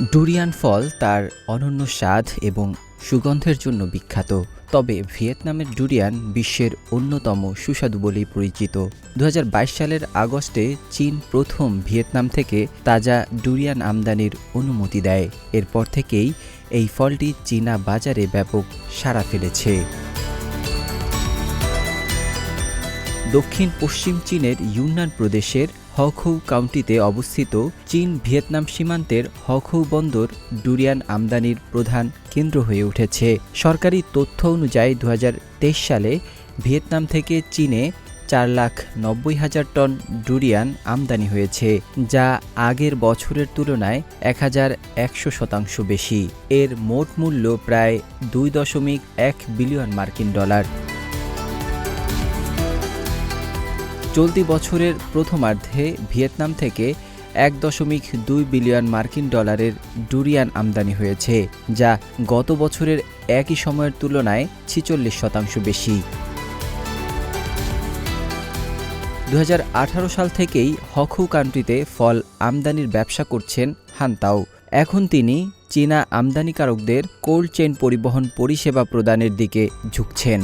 Durian ফল তার অনন্য স্বাদ এবং সুগন্ধের জন্য বিখ্যাত, তবে ভিয়েতনামের ডুরিয়ান বিশ্বের অন্যতম সুস্বাদু বলেই পরিচিত। দু হাজার বাইশ সালের আগস্টে চীন প্রথম ভিয়েতনাম থেকে তাজা ডুরিয়ান আমদানির অনুমতি দেয়। এরপর থেকেই এই ফলটি চীনা বাজারে ব্যাপক সাড়া ফেলেছে। দক্ষিণ পশ্চিম চীনের ইউনান প্রদেশের হখৌ কাউন্টিতে অবস্থিত চীন ভিয়েতনাম সীমান্তের হখৌ বন্দর ডুরিয়ান আমদানির প্রধান কেন্দ্র হয়ে উঠেছে। সরকারি তথ্য অনুযায়ী দু হাজার তেইশ সালে ভিয়েতনাম থেকে চীনে চার লাখ নব্বই হাজার টন ডুরিয়ান আমদানি হয়েছে, যা আগের বছরের তুলনায় এক হাজার একশো শতাংশ বেশি। এর মোট মূল্য প্রায় দুই দশমিক এক বিলিয়ন মার্কিন ডলার। চলতি বছরের প্রথমার্ধে ভিয়েতনাম থেকে এক দশমিক দুই বিলিয়ন মার্কিন ডলারের ডুরিয়ান আমদানি হয়েছে, যা গত বছরের একই সময়ের তুলনায় ছিচল্লিশ শতাংশ বেশি। দু হাজার আঠারো সাল থেকেই হখু কান্ট্রিতে ফল আমদানির ব্যবসা করছেন হান্তাও এখন তিনি চীনা আমদানিকারকদের কোল্ড চেইন পরিবহন পরিষেবা প্রদানের দিকে ঝুঁকছেন।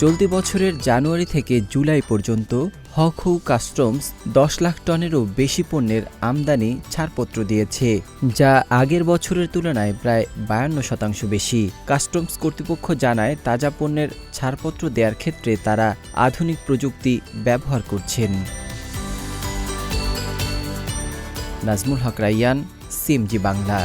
চলতি বছরের জানুয়ারি থেকে জুলাই পর্যন্ত হকহু কাস্টমস দশ লাখ টনেরও বেশি পণ্যের আমদানি ছাড়পত্র দিয়েছে, যা আগের বছরের তুলনায় প্রায় বায়ান্ন শতাংশ বেশি। কাস্টমস কর্তৃপক্ষ জানায়, তাজা পণ্যের ছাড়পত্র দেওয়ার ক্ষেত্রে তারা আধুনিক প্রযুক্তি ব্যবহার করছেন। নাজমুল হক রাইয়ান, সিএমজি বাংলা।